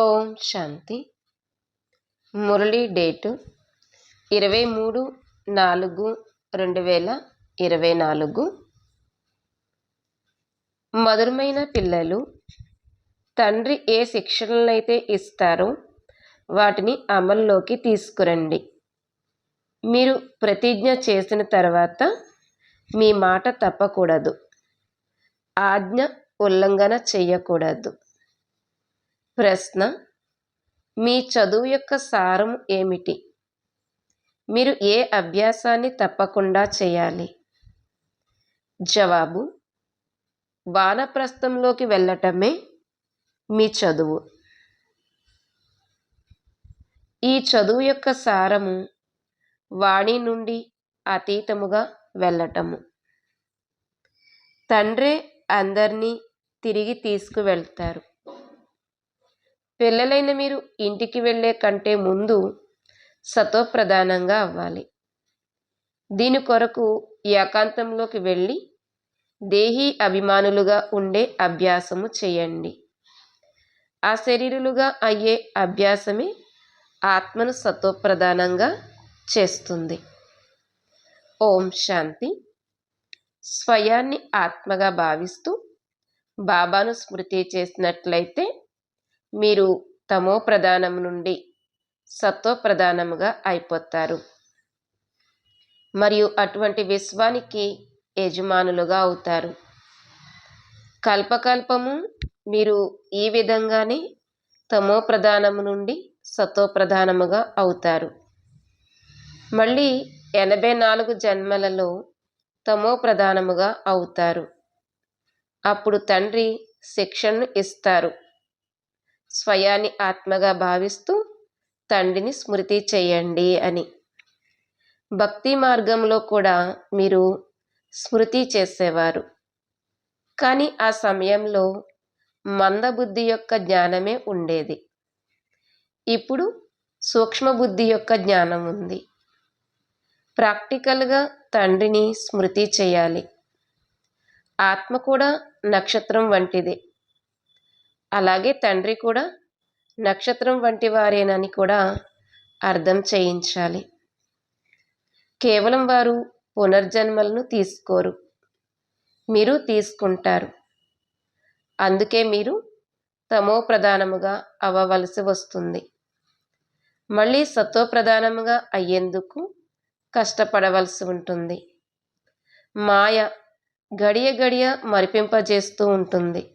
ఓం శాంతి. Murali date ఇరవై మూడు నాలుగు రెండు వేల ఇరవై నాలుగు. మధురమైన పిల్లలు తండ్రి ఏ శిక్షణలైతే ఇస్తారో వాటిని అమల్లోకి తీసుకురండి. మీరు ప్రతిజ్ఞ చేసిన తర్వాత మీ మాట తప్పకూడదు. ఆజ్ఞ ఉల్లంఘన చేయకూడదు. ప్రశ్న మీ చదువు యొక్క సారం ఏమిటి? మీరు ఏ అభ్యాసాన్ని తప్పకుండా చేయాలి? జవాబు వానప్రస్థంలోకి వెళ్ళటమే మీ చదువు. ఈ చదువు యొక్క సారము వాణి నుండి అతీతముగా వెళ్ళటము. తండ్రే అందరినీ తిరిగి తీసుకువెళ్తారు. పిల్లలైన మీరు ఇంటికి వెళ్ళే కంటే ముందు సతోప్రధానంగా అవ్వాలి. దీని కొరకు ఏకాంతంలోకి వెళ్ళి దేహీ అభిమానులుగా ఉండే అభ్యాసము చేయండి. ఆ శరీరులుగా అయ్యే అభ్యాసమే ఆత్మను సతోప్రధానంగా చేస్తుంది. ఓం శాంతి. స్వయాన్ని ఆత్మగా భావిస్తూ బాబాను స్మృతి చేసినట్లయితే మీరు తమో ప్రధానం నుండి సత్వ ప్రధానముగా అయిపోతారు. మరియు అటువంటి విశ్వానికి యజమానులుగా అవుతారు. కల్పకల్పము మీరు ఈ విధంగానే తమో ప్రధానము నుండి సతో ప్రధానముగా అవుతారు. మళ్ళీ ఎనభై నాలుగు జన్మలలో తమో ప్రధానముగా అవుతారు. అప్పుడు తండ్రి శిక్షను ఇస్తారు. స్వయాన్ని ఆత్మగా భావిస్తూ తండ్రిని స్మృతి చేయండి అని. భక్తి మార్గంలో కూడా మీరు స్మృతి చేసేవారు. కానీ ఆ సమయంలో మందబుద్ధి యొక్క జ్ఞానమే ఉండేది. ఇప్పుడు సూక్ష్మబుద్ధి యొక్క జ్ఞానం ఉంది. ప్రాక్టికల్గా తండ్రిని స్మృతి చేయాలి. ఆత్మ కూడా నక్షత్రం వంటిదే. అలాగే తండ్రి కూడా నక్షత్రం వంటి వారేనని కూడా అర్థం చేయించాలి. కేవలం వారు పునర్జన్మలను తీసుకోరు. మీరు తీసుకుంటారు. అందుకే మీరు తమో ప్రధానముగా అవ్వవలసి వస్తుంది. మళ్ళీ సత్వ ప్రధానముగా అయ్యేందుకు కష్టపడవలసి ఉంటుంది. మాయ గడియ గడియ మరిపింపజేస్తూ ఉంటుంది.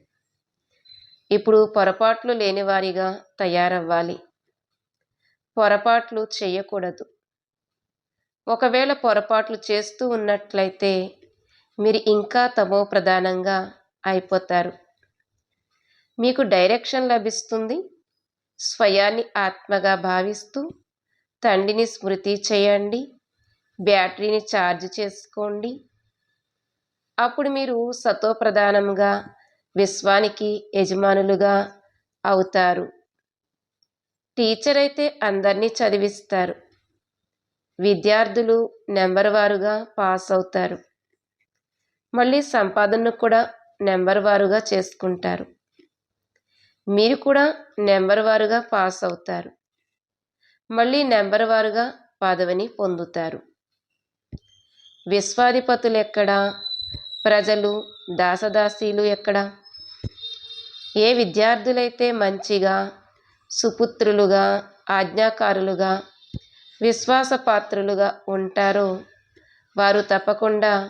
ఇప్పుడు పొరపాట్లు లేనివారిగా తయారవ్వాలి. పొరపాట్లు చేయకూడదు. ఒకవేళ పొరపాట్లు చేస్తూ ఉన్నట్లయితే మీరు ఇంకా తమో ప్రధానంగా అయిపోతారు. మీకు డైరెక్షన్ లభిస్తుంది. స్వయాన్ని ఆత్మగా భావిస్తూ తండ్రిని స్మృతి చేయండి. బ్యాటరీని ఛార్జ్ చేసుకోండి. అప్పుడు మీరు సతో ప్రధానంగా విశ్వానికి యజమానులుగా అవుతారు. టీచర్ అయితే అందరినీ చదివిస్తారు. విద్యార్థులు నెంబర్ వారుగా పాస్ అవుతారు మళ్ళీ సంపాదనను కూడా నెంబర్ వారుగా చేసుకుంటారు. మీరు కూడా నెంబర్ వారుగా పాస్ అవుతారు మళ్ళీ నెంబర్ వారుగా పదవిని పొందుతారు. విశ్వాధిపతులు ఎక్కడా? ప్రజలు దాసదాసీలు ఎక్కడ? ఏ విద్యార్థులైతే మంచిగా సుపుత్రులుగా ఆజ్ఞాకారులుగా విశ్వాసపాత్రులుగా ఉంటారో వారు తప్పకుండా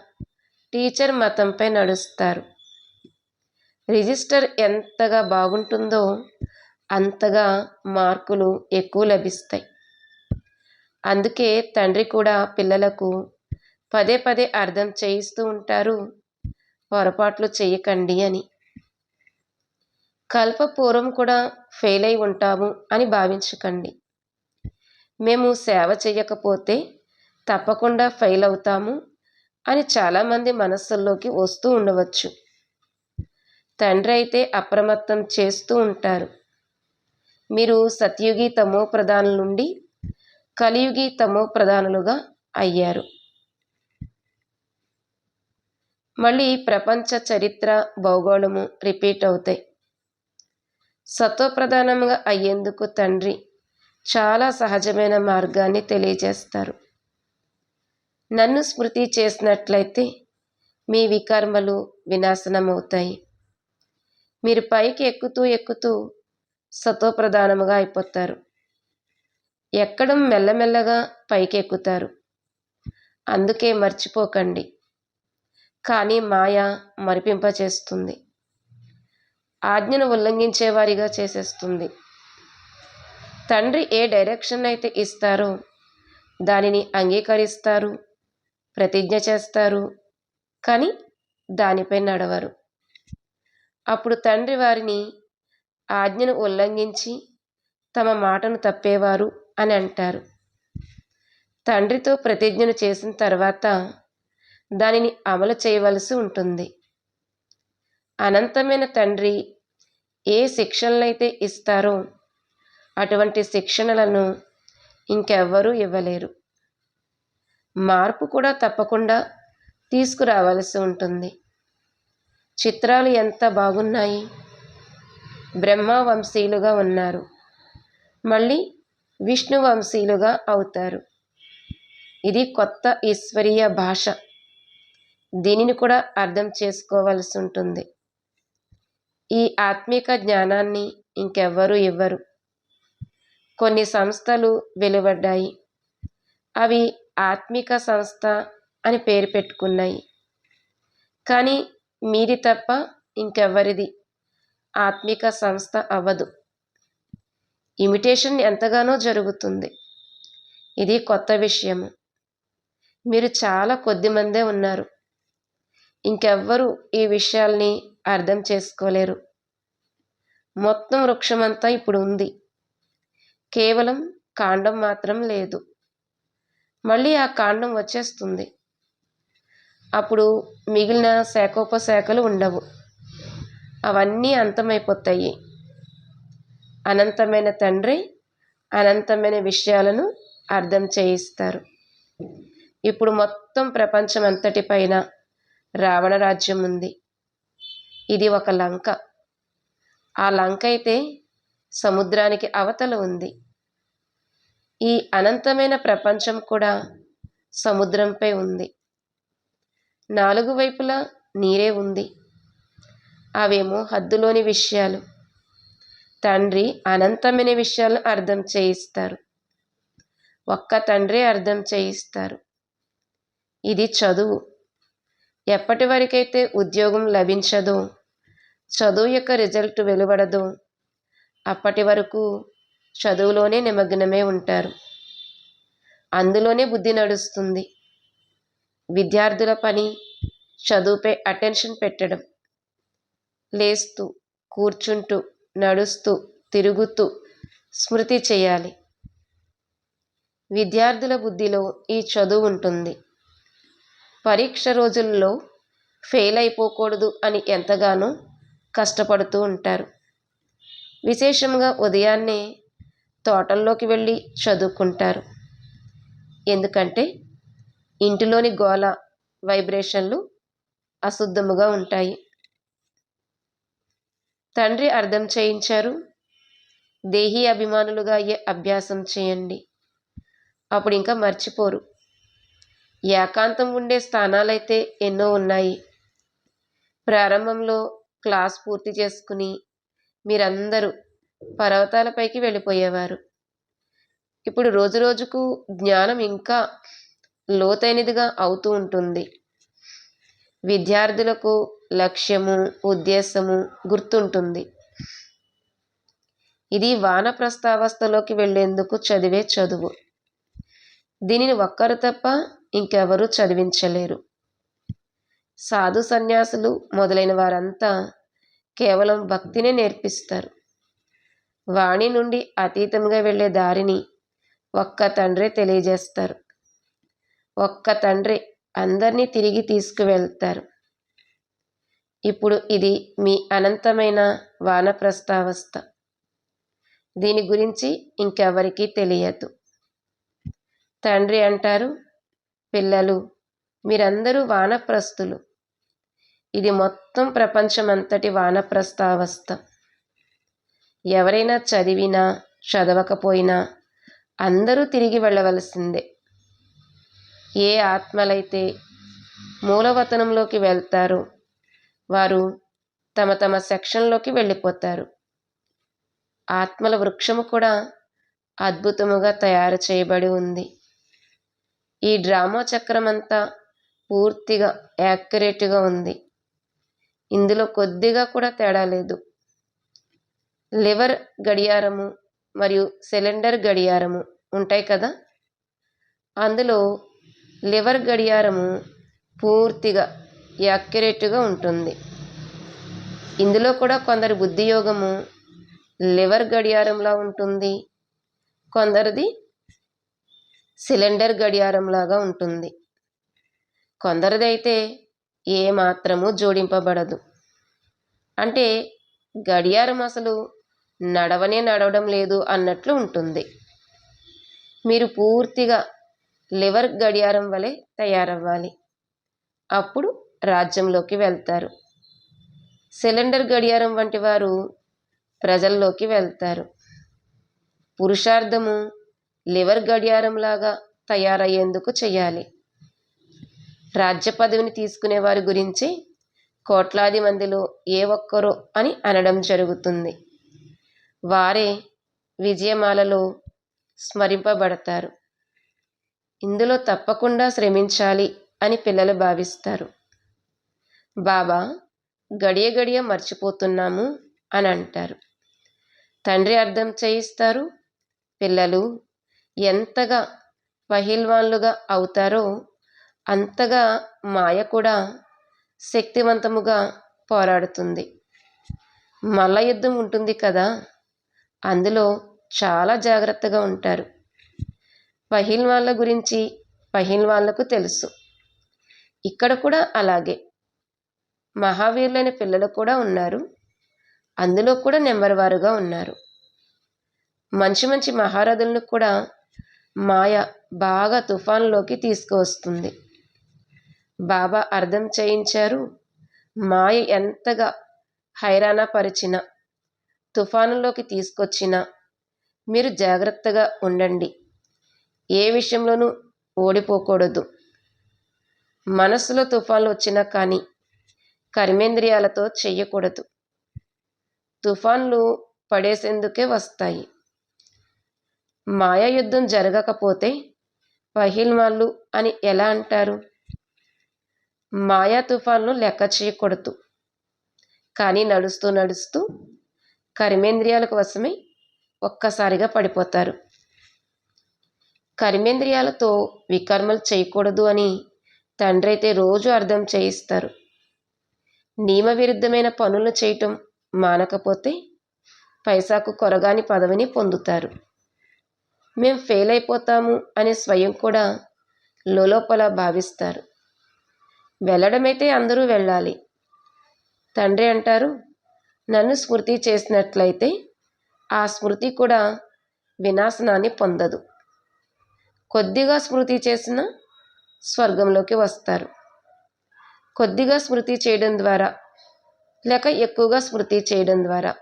టీచర్ మతంపై నడుస్తారు. రిజిస్టర్ ఎంతగా బాగుంటుందో అంతగా మార్కులు ఎక్కువ లభిస్తాయి. అందుకే తండ్రి కూడా పిల్లలకు పదే పదే అర్థం చేయిస్తూ ఉంటారు పొరపాట్లు చేయకండి అని. కల్పపూర్వం కూడా ఫెయిల్ అయి ఉంటాము అని భావించకండి. మేము సేవ చేయకపోతే తప్పకుండా ఫెయిల్ అవుతాము అని చాలామంది మనస్సుల్లోకి వస్తూ ఉండవచ్చు. తండ్రి అయితే అప్రమత్తం చేస్తూ ఉంటారు. మీరు సత్యుగి తమో ప్రధానుల నుండి కలియుగి తమో ప్రధానులుగా అయ్యారు. మళ్ళీ ప్రపంచ చరిత్ర భౌగోళము రిపీట్ అవుతాయి. సత్వప్రధానంగా అయ్యేందుకు తండ్రి చాలా సహజమైన మార్గాన్ని తెలియజేస్తారు. నన్ను స్మృతి చేసినట్లయితే మీ వికర్మలు వినాశనమవుతాయి. మీరు పైకి ఎక్కుతూ ఎక్కుతూ సత్వప్రధానముగా అయిపోతారు. ఎక్కడం మెల్లమెల్లగా పైకి ఎక్కుతారు అందుకే మర్చిపోకండి. కానీ మాయ మరిపింపచేస్తుంది. ఆజ్ఞను ఉల్లంఘించేవారిగా చేసేస్తుంది. తండ్రి ఏ డైరెక్షన్ అయితే ఇస్తారో దానిని అంగీకరిస్తారు ప్రతిజ్ఞ చేస్తారు కానీ దానిపై నడవరు. అప్పుడు తండ్రి వారిని ఆజ్ఞను ఉల్లంఘించి తమ మాటను తప్పేవారు అని అంటారు. తండ్రితో ప్రతిజ్ఞను చేసిన తర్వాత దానిని అమలు చేయవలసి ఉంటుంది. అనంతమైన తండ్రి ఏ శిక్షణలైతే ఇస్తారో అటువంటి శిక్షణలను ఇంకెవ్వరూ ఇవ్వలేరు. మార్పు కూడా తప్పకుండా తీసుకురావాల్సి ఉంటుంది. చిత్రాలు ఎంత బాగున్నాయి. బ్రహ్మ వంశీయులుగా ఉన్నారు. మళ్ళీ విష్ణువంశీయులుగా అవుతారు. ఇది కొత్త ఈశ్వరీయ భాష. దీనిని కూడా అర్థం చేసుకోవాల్సి ఉంటుంది. ఈ ఆత్మిక జ్ఞానాన్ని ఇంకెవ్వరూ ఇవ్వరు. కొన్ని సంస్థలు వెలువడ్డాయి. అవి ఆత్మిక సంస్థ అని పేరు పెట్టుకున్నాయి. కానీ మీది తప్ప ఇంకెవ్వరిది ఆత్మిక సంస్థ అవ్వదు. ఇమిటేషన్ ఎంతగానో జరుగుతుంది. ఇది కొత్త విషయము. మీరు చాలా కొద్ది మందే ఉన్నారు. ఇంకెవ్వరు ఈ విషయాల్ని అర్థం చేసుకోలేరు. మొత్తం వృక్షమంతా ఇప్పుడు ఉంది. కేవలం కాండం మాత్రం లేదు. మళ్ళీ ఆ కాండం వచ్చేస్తుంది. అప్పుడు మిగిలిన శాఖోపశాఖలు ఉండవు. అవన్నీ అంతమైపోతాయి. అనంతమైన తండ్రి అనంతమైన విషయాలను అర్థం చేయిస్తారు. ఇప్పుడు మొత్తం ప్రపంచం అంతటిపైన రావణ రాజ్యం ఉంది. ఇది ఒక లంక. ఆ లంక అయితే సముద్రానికి అవతల ఉంది. ఈ అనంతమైన ప్రపంచం కూడా సముద్రంపై ఉంది. నాలుగు వైపులా నీరే ఉంది. అవేమో హద్దులోని విషయాలు. తండ్రి అనంతమైన విషయాలను అర్థం చేయిస్తారు. ఒక్క తండ్రి అర్థం చేయిస్తారు. ఇది చదువు. ఎప్పటి వరకైతే ఉద్యోగం లభించదు చదువు యొక్క రిజల్ట్ వెలువడదు అప్పటి వరకు చదువులోనే నిమగ్నమే ఉంటారు. అందులోనే బుద్ధి నడుస్తుంది. విద్యార్థుల పని చదువుపై అటెన్షన్ పెట్టడం లేస్తూ కూర్చుంటూ నడుస్తూ తిరుగుతూ స్మృతి చేయాలి. విద్యార్థుల బుద్ధిలో ఈ చదువు ఉంటుంది. పరీక్ష రోజుల్లో ఫెయిల్ అయిపోకూడదు అని ఎంతగానో కష్టపడుతూ ఉంటారు. విశేషంగా ఉదయాన్నే తోటల్లోకి వెళ్ళి చదువుకుంటారు. ఎందుకంటే ఇంటిలోని గోల వైబ్రేషన్లు అశుద్ధముగా ఉంటాయి. తండ్రి అర్థం చేయించారు దేహీ అభిమానులుగా అయ్యే అభ్యాసం చేయండి. అప్పుడు ఇంకా మర్చిపోరు. ఏకాంతం ఉండే స్థానాలైతే ఎన్నో ఉన్నాయి. ప్రారంభంలో క్లాస్ పూర్తి చేసుకుని మీరందరూ పర్వతాలపైకి వెళ్ళిపోయేవారు. ఇప్పుడు రోజు రోజుకు జ్ఞానం ఇంకా లోతైనదిగా అవుతూ ఉంటుంది. విద్యార్థులకు లక్ష్యము ఉద్దేశము గుర్తుంటుంది. ఇది వానప్రస్థావస్థలోకి వెళ్ళేందుకు చదివే చదువు. దీనిని ఒక్కరు తప్ప ఇంకెవరూ చదివించలేరు. సాధు సన్యాసులు మొదలైన వారంతా కేవలం భక్తినే నేర్పిస్తారు. వాణి నుండి అతీతంగా వెళ్ళే దారిని ఒక్క తండ్రే తెలియజేస్తారు. ఒక్క తండ్రి అందరినీ తిరిగి తీసుకువెళ్తారు. ఇప్పుడు ఇది మీ అనంతమైన వానప్రస్థావస్థ. దీని గురించి ఇంకెవరికీ తెలియదు. తండ్రి అంటారు పిల్లలు మీరందరూ వానప్రస్థులు. ఇది మొత్తం ప్రపంచమంతటి వానప్రస్థావస్థ. ఎవరైనా చదివినా చదవకపోయినా అందరూ తిరిగి వెళ్ళవలసిందే. ఏ ఆత్మలైతే మూలవతనంలోకి వెళ్తారో వారు తమ తమ సెక్షన్లోకి వెళ్ళిపోతారు. ఆత్మల వృక్షము కూడా అద్భుతముగా తయారు చేయబడి ఉంది. ఈ డ్రామా చక్రం అంతా పూర్తిగా యాక్యురేట్గా ఉంది. ఇందులో కొద్దిగా కూడా తేడా లేదు. లివర్ గడియారము మరియు సిలిండర్ గడియారము ఉంటాయి కదా? అందులో లివర్ గడియారము పూర్తిగా యాక్యురేట్గా ఉంటుంది. ఇందులో కూడా కొందరి బుద్ధియోగము లివర్ గడియారంలా ఉంటుంది. కొందరిది సిలిండర్ గడియారంలాగా ఉంటుంది. కొందరిదైతే ఏమాత్రము జోడింపబడదు. అంటే గడియారం అసలు నడవనే నడవడం లేదు అన్నట్లు ఉంటుంది. మీరు పూర్తిగా లివర్ గడియారం వలె తయారవ్వాలి. అప్పుడు రాజ్యంలోకి వెళ్తారు. సిలిండర్ గడియారం వంటి వారు ప్రజల్లోకి వెళ్తారు. పురుషార్థము లివర్ గడియారంలాగా తయారయ్యేందుకు చేయాలి రాజ్య పదవిని తీసుకునే వారి గురించి కోట్లాది మందిలో ఏ ఒక్కరో అని అనడం జరుగుతుంది. వారే విజయమాలలో స్మరింపబడతారు. ఇందులో తప్పకుండా శ్రమించాలి అని పిల్లలు భావిస్తారు. బాబా గడియ గడియ మర్చిపోతున్నాము అని అంటారు. తండ్రి అర్థం చేయిస్తారు పిల్లలు ఎంతగా పహిల్వాన్లుగా అవుతారో అంతగా మాయ కూడా శక్తివంతముగా పోరాడుతుంది. మల్ల యుద్ధం ఉంటుంది కదా అందులో చాలా జాగ్రత్తగా ఉంటారు. పహిల్వాన్ల గురించి పహిల్వాన్లకు తెలుసు. ఇక్కడ కూడా అలాగే. మహావీరులైన పిల్లలు కూడా ఉన్నారు. అందులో కూడా నెంబర్ వారుగా ఉన్నారు. మంచి మంచి మహారథులను కూడా మాయ బాగా తుఫాన్లోకి తీసుకువస్తుంది. బాబా అర్థం చేయించారు. మాయ ఎంతగా హైరాణపరిచిన తుఫానులోకి తీసుకొచ్చినా మీరు జాగ్రత్తగా ఉండండి. ఏ విషయంలోనూ ఓడిపోకూడదు. మనసులో తుఫాన్లు వచ్చినా కానీ కర్మేంద్రియాలతో చెయ్యకూడదు. తుఫాన్లు పడేసేందుకే వస్తాయి. మాయాయుద్ధం జరగకపోతే పహిల్వాళ్ళు అని ఎలా అంటారు? మాయా తుఫాన్ను లెక్క చేయకూడదు. కానీ నడుస్తూ నడుస్తూ కర్మేంద్రియాలకు వశమై ఒక్కసారిగా పడిపోతారు. కర్మేంద్రియాలతో వికర్మలు చేయకూడదు అని తండ్రి అయితే రోజు అర్థం చేయిస్తారు. నియమ విరుద్ధమైన పనులు చేయటం మానకపోతే పైసాకు కొరగాని పదవిని పొందుతారు. మేము ఫెయిల్ అయిపోతాము అనే స్వయం కూడా లోపల భావిస్తారు. వెళ్ళడమైతే అందరూ వెళ్ళాలి. తండ్రి అంటారు నన్ను స్మృతి చేసినట్లయితే ఆ స్మృతి కూడా వినాశనాన్ని పొందదు. కొద్దిగా స్మృతి చేసిన స్వర్గంలోకి వస్తారు. కొద్దిగా స్మృతి చేయడం ద్వారా లేక ఎక్కువగా స్మృతి చేయడం ద్వారా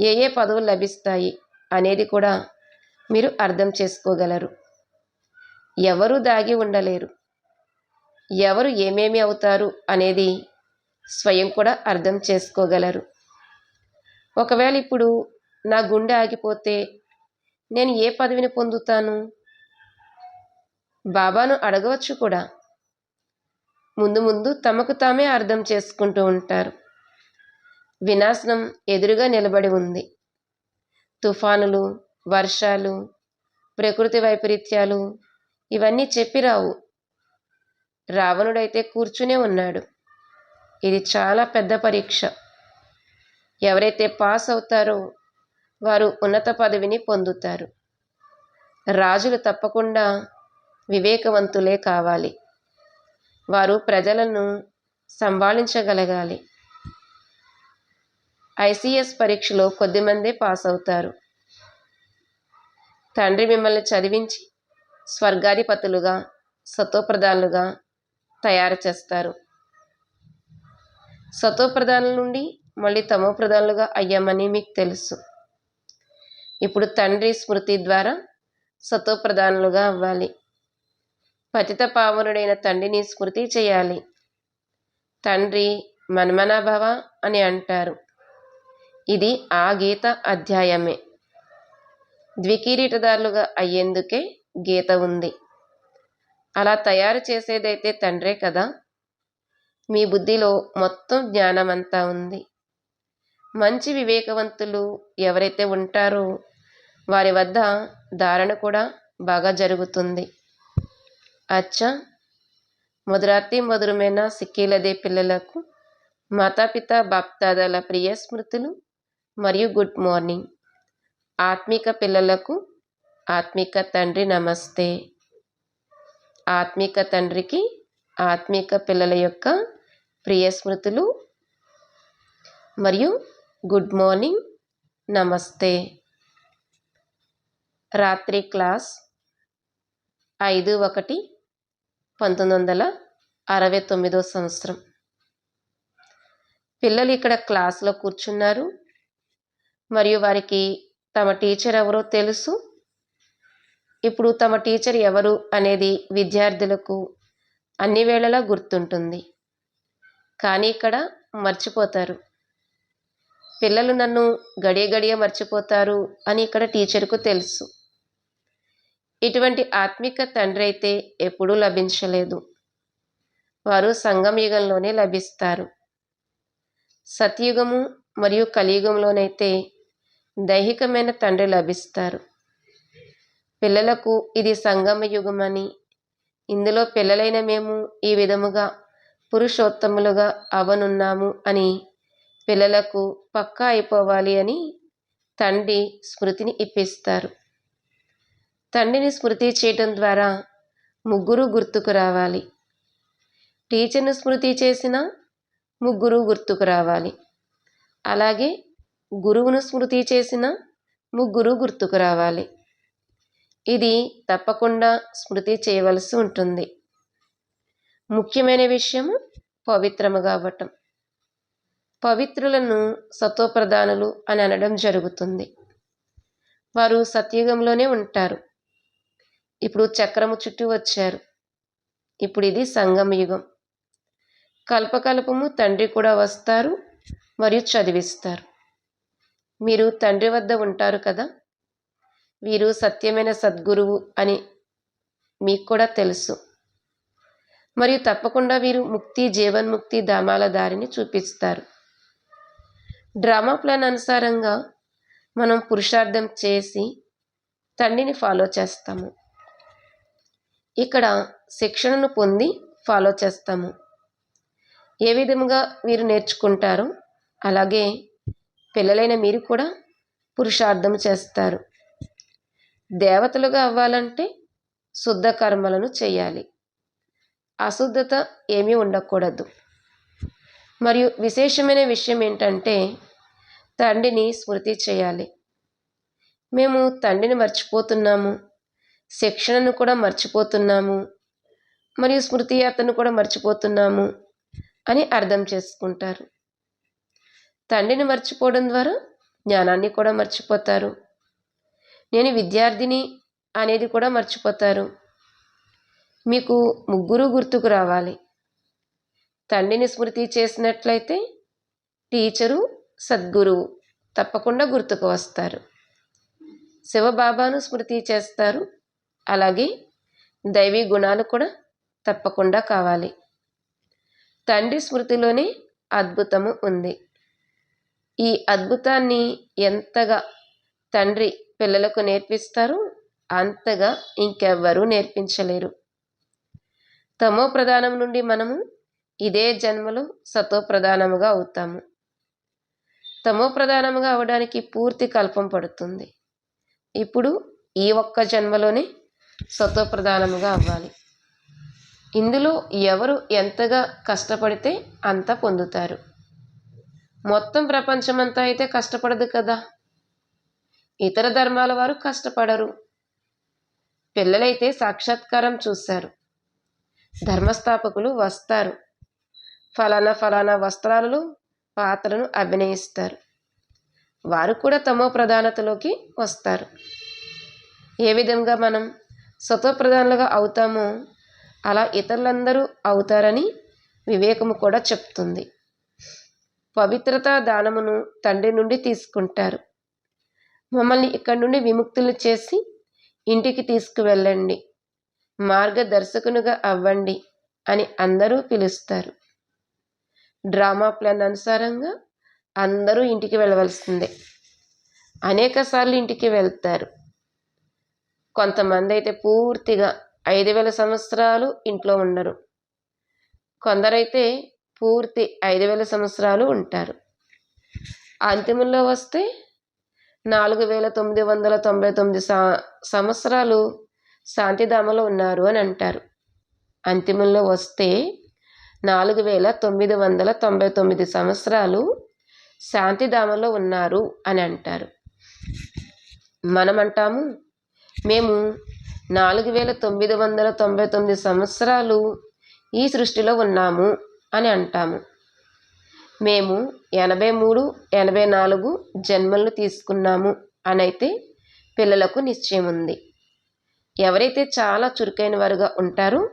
ఏ ఏ పదవులు లభిస్తాయి అనేది కూడా మీరు అర్థం చేసుకోగలరు. ఎవరు దాగి ఉండలేరు. ఎవరు ఏమేమి అవుతారు అనేది స్వయం కూడా అర్థం చేసుకోగలరు. ఒకవేళ ఇప్పుడు నా గుండె ఆగిపోతే నేను ఏ పదవిని పొందుతాను? బాబాను అడగవచ్చు కూడా. ముందు ముందు తమకు తామే అర్థం చేసుకుంటూ ఉంటారు. వినాశనం ఎదురుగా నిలబడి ఉంది. తుఫానులు వర్షాలు ప్రకృతి వైపరీత్యాలు ఇవన్నీ చెప్పిరావు రావణుడైతే కూర్చునే ఉన్నాడు. ఇది చాలా పెద్ద పరీక్ష. ఎవరైతే పాస్ అవుతారో వారు ఉన్నత పదవిని పొందుతారు. రాజులు తప్పకుండా వివేకవంతులే కావాలి. వారు ప్రజలను సంభాళించగలగాలి. ఐసీఎస్ పరీక్షలో కొద్దిమందే పాస్ అవుతారు. తండ్రి మిమ్మల్ని చదివించి స్వర్గాధిపతులుగా సతోప్రధానులుగా తయారు చేస్తారు. సతోప్రధానుల నుండి మళ్ళీ తమో ప్రధానులుగా అయ్యామని మీకు తెలుసు. ఇప్పుడు తండ్రి స్మృతి ద్వారా సతోప్రధానులుగా అవ్వాలి. పతిత పావనుడైన తండ్రిని స్మృతి చేయాలి. తండ్రి మన్మనాభవ అని అంటారు. ఇది ఆ గీత అధ్యాయమే. ద్వికిరీటదారులుగా అయ్యేందుకే గీత ఉంది. అలా తయారు చేసేదైతే తండ్రే కదా. మీ బుద్ధిలో మొత్తం జ్ఞానమంతా ఉంది. మంచి వివేకవంతులు ఎవరైతే ఉంటారో వారి వద్ద ధారణ కూడా బాగా జరుగుతుంది. అచ్చా! మధురాతి మధురమైన సిక్కీలదే పిల్లలకు మాతాపిత బాప్తాదాల ప్రియ స్మృతులు మరియు గుడ్ మార్నింగ్. ఆత్మిక పిల్లలకు ఆత్మిక తండ్రి నమస్తే. ఆత్మిక తండ్రికి ఆత్మిక పిల్లల యొక్క ప్రియ స్మృతులు మరియు గుడ్ మార్నింగ్ నమస్తే. రాత్రి క్లాస్ ఐదు ఒకటి పంతొమ్మిది వందల అరవై తొమ్మిదో సంవత్సరం. పిల్లలు ఇక్కడ క్లాస్లో కూర్చున్నారు. మరియు వారికి తమ టీచర్ ఎవరో తెలుసు. ఇప్పుడు తమ టీచర్ ఎవరు అనేది విద్యార్థులకు అన్ని వేళలా గుర్తుంటుంది. కానీ ఇక్కడ మర్చిపోతారు. పిల్లలు నన్ను గడియ గడియ మర్చిపోతారు అని ఇక్కడ టీచర్కు తెలుసు. ఇటువంటి ఆత్మిక తండ్రి అయితే ఎప్పుడూ లభించలేదు. వారు సంఘం యుగంలోనే లభిస్తారు. సత్యుగము మరియు కలియుగంలోనైతే దైహికమైన తండ్రి లభిస్తారు. పిల్లలకు ఇది సంగమ యుగమని. ఇందులో పిల్లలైన మేము ఈ విధముగా పురుషోత్తములుగా అవనున్నాము అని పిల్లలకు పక్కా అయిపోవాలి అని తండ్రి స్మృతిని ఇప్పిస్తారు. తండ్రిని స్మృతి చేయటం ద్వారా ముగ్గురు గుర్తుకు రావాలి. టీచర్ను స్మృతి చేసిన ముగ్గురు గుర్తుకు రావాలి. అలాగే గురువును స్మృతి చేసిన ముగ్గురు గుర్తుకు రావాలి. ఇది తప్పకుండా స్మృతి చేయవలసి ఉంటుంది. ముఖ్యమైన విషయము పవిత్రము కావటం పవిత్రులను సత్వప్రధానులు అని అనడం జరుగుతుంది. వారు సత్యుగంలోనే ఉంటారు. ఇప్పుడు చక్రము చుట్టూ వచ్చారు. ఇప్పుడు ఇది సంగం యుగం. కల్పకల్పము తండ్రి కూడా వస్తారు మరియు చదివిస్తారు. మీరు తండ్రి వద్ద ఉంటారు కదా? వీరు సత్యమైన సద్గురువు అని మీకు కూడా తెలుసు. మరియు తప్పకుండా వీరు ముక్తి జీవన్ముక్తి ధామాల దారిని చూపిస్తారు. డ్రామా ప్లాన్ అనుసారంగా మనం పురుషార్థం చేసి తండ్రిని ఫాలో చేస్తాము. ఇక్కడ శిక్షణను పొంది ఫాలో చేస్తాము. ఏ విధముగా వీరు నేర్చుకుంటారో అలాగే పిల్లలైన మీరు కూడా పురుషార్థం చేస్తారు. దేవతలుగా అవ్వాలంటే శుద్ధ కర్మలను చేయాలి. అశుద్ధత ఏమీ ఉండకూడదు. మరియు విశేషమైన విషయం ఏంటంటే తండ్రిని స్మృతి చేయాలి. మేము తండ్రిని మర్చిపోతున్నాము. శిక్షణను కూడా మర్చిపోతున్నాము. మరియు స్మృతి యాత్రను కూడా మర్చిపోతున్నాము అని అర్థం చేసుకుంటారు. తండ్రిని మర్చిపోవడం ద్వారా జ్ఞానాన్ని కూడా మర్చిపోతారు. నేను విద్యార్థిని అనేది కూడా మర్చిపోతారు. మీకు ముగ్గురు గుర్తుకు రావాలి. తండ్రిని స్మృతి చేసినట్లయితే టీచరు సద్గురువు తప్పకుండా గుర్తుకు వస్తారు. శివబాబాను స్మృతి చేస్తారు. అలాగే దైవీ గుణాలు కూడా తప్పకుండా కావాలి. తండ్రి స్మృతిలోనే అద్భుతము ఉంది. ఈ అద్భుతాన్ని ఎంతగా తండ్రి పిల్లలకు నేర్పిస్తారో అంతగా ఇంకెవ్వరూ నేర్పించలేరు. తమో ప్రధానం నుండి మనము ఇదే జన్మలో సతో ప్రధానముగా అవుతాము. తమో ప్రధానముగా అవడానికి పూర్తి కల్పం పడుతుంది. ఇప్పుడు ఈ ఒక్క జన్మలోనే సతో ప్రధానముగా అవ్వాలి. ఇందులో ఎవరు ఎంతగా కష్టపడితే అంత పొందుతారు. మొత్తం ప్రపంచమంతా అయితే కష్టపడదు కదా. ఇతర ధర్మాల వారు కష్టపడరు. పిల్లలైతే సాక్షాత్కారం చూశారు. ధర్మస్థాపకులు వస్తారు. ఫలానా ఫలానా వస్త్రాలలో పాత్రను అభినయిస్తారు. వారు కూడా తమో ప్రధానతలోకి వస్తారు. ఏ విధంగా మనం స్వతప్రధానులుగా అవుతామో అలా ఇతరులందరూ అవుతారని వివేకము కూడా చెప్తుంది. పవిత్రత దానమును తండ్రి నుండి తీసుకుంటారు. మమ్మల్ని ఇక్కడి నుండి విముక్తులు చేసి ఇంటికి తీసుకువెళ్ళండి. మార్గదర్శకునిగా అవ్వండి అని అందరూ పిలుస్తారు. డ్రామా ప్లాన్ అనుసారంగా అందరూ ఇంటికి వెళ్ళవలసిందే. అనేక సార్లు ఇంటికి వెళ్తారు. కొంతమంది అయితే పూర్తిగా ఐదు వేల సంవత్సరాలు ఇంట్లో ఉండరు. కొందరైతే పూర్తి ఐదు వేల సంవత్సరాలు ఉంటారు. అంతిమంలో వస్తే నాలుగు వేల తొమ్మిది వందల తొంభై తొమ్మిది సా సంవత్సరాలు శాంతిధామలో ఉన్నారు అని అంటారు. అంతిమంలో వస్తే నాలుగు వేల తొమ్మిది వందల తొంభై తొమ్మిది సంవత్సరాలు శాంతిధామలో ఉన్నారు అని అంటారు. మనం అంటాము మేము నాలుగు వేల తొమ్మిది వందల తొంభై తొమ్మిది సంవత్సరాలు ఈ సృష్టిలో ఉన్నాము అని అంటాము. మేము ఎనభై మూడు ఎనభై నాలుగు జన్మలను తీసుకున్నాము అని అయితే పిల్లలకు నిశ్చయం ఉంది. ఎవరైతే చాలా చురుకైన వారుగా ఉంటారో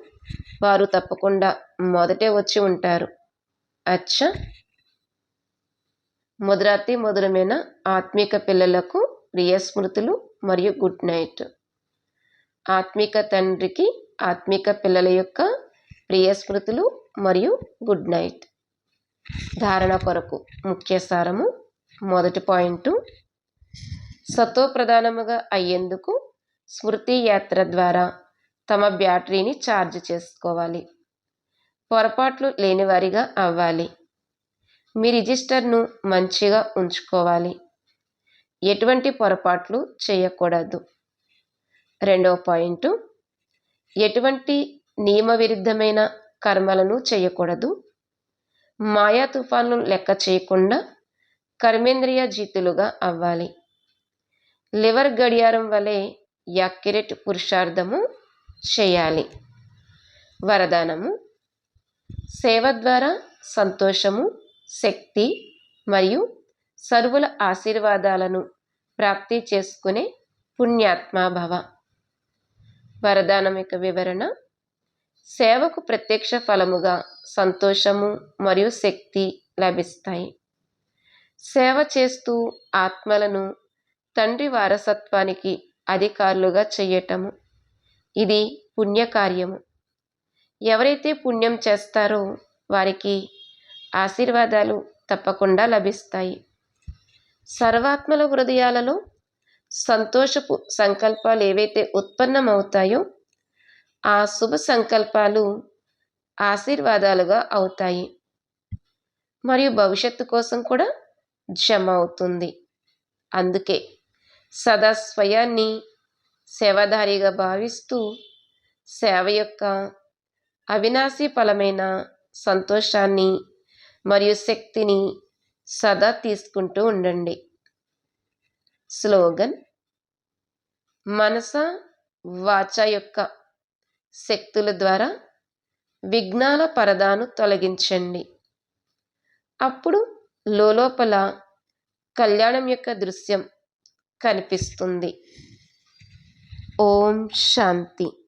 వారు తప్పకుండా మొదటే వచ్చి ఉంటారు. అచ్చ. ముదరాతి మధురమైన ఆత్మిక పిల్లలకు ప్రియ స్మృతులు మరియు గుడ్ నైట్. ఆత్మిక తండ్రికి ఆత్మిక పిల్లల యొక్క ప్రియ స్మృతులు మరియు గుడ్ నైట్. ధారణ కొరకు ముఖ్య సారము మొదటి పాయింట్. సత్వప్రధానముగా అయ్యేందుకు స్మృతి యాత్ర ద్వారా తమ బ్యాటరీని ఛార్జ్ చేసుకోవాలి. పొరపాట్లు లేనివారిగా అవ్వాలి. మీ రిజిస్టర్ను మంచిగా ఉంచుకోవాలి. ఎటువంటి పొరపాట్లు చేయకూడదు. రెండవ పాయింట్. ఎటువంటి నియమ విరుద్ధమైన కర్మలను చేయకూడదు. మాయా తుఫాన్లు లెక్క చేయకుండా కర్మేంద్రియ జీతులుగా అవ్వాలి. లివర్ గడియారం వలె యాక్యురేట్ పురుషార్థము చేయాలి. వరదానము సేవ ద్వారా సంతోషము శక్తి మరియు సర్వుల ఆశీర్వాదాలను ప్రాప్తి చేసుకునే పుణ్యాత్మాభవ వరదానం యొక్క వివరణ సేవకు ప్రత్యక్ష ఫలముగా సంతోషము మరియు శక్తి లభిస్తాయి. సేవ చేస్తూ ఆత్మలను తండ్రి వారసత్వానికి అధికారులుగా చేయటము ఇది పుణ్యకార్యము. ఎవరైతే పుణ్యం చేస్తారో వారికి ఆశీర్వాదాలు తప్పకుండా లభిస్తాయి. సర్వాత్మల హృదయాలలో సంతోషపు సంకల్పాలు ఏవైతే ఉత్పన్నమవుతాయో ఆ శుభ సంకల్పాలు ఆశీర్వాదాలుగా అవుతాయి. మరియు భవిష్యత్తు కోసం కూడా జమ అవుతుంది. అందుకే సదా స్వయాన్ని సేవధారిగా భావిస్తూ సేవ యొక్క అవినాశీ ఫలమైన సంతోషాన్ని మరియు శక్తిని సదా తీసుకుంటూ ఉండండి. స్లోగన్ మనస వాచ యొక్క శక్తుల ద్వారా విఘ్నాల పరదాను తొలగించండి. అప్పుడు లోపల కళ్యాణం యొక్క దృశ్యం కనిపిస్తుంది. ఓం శాంతి.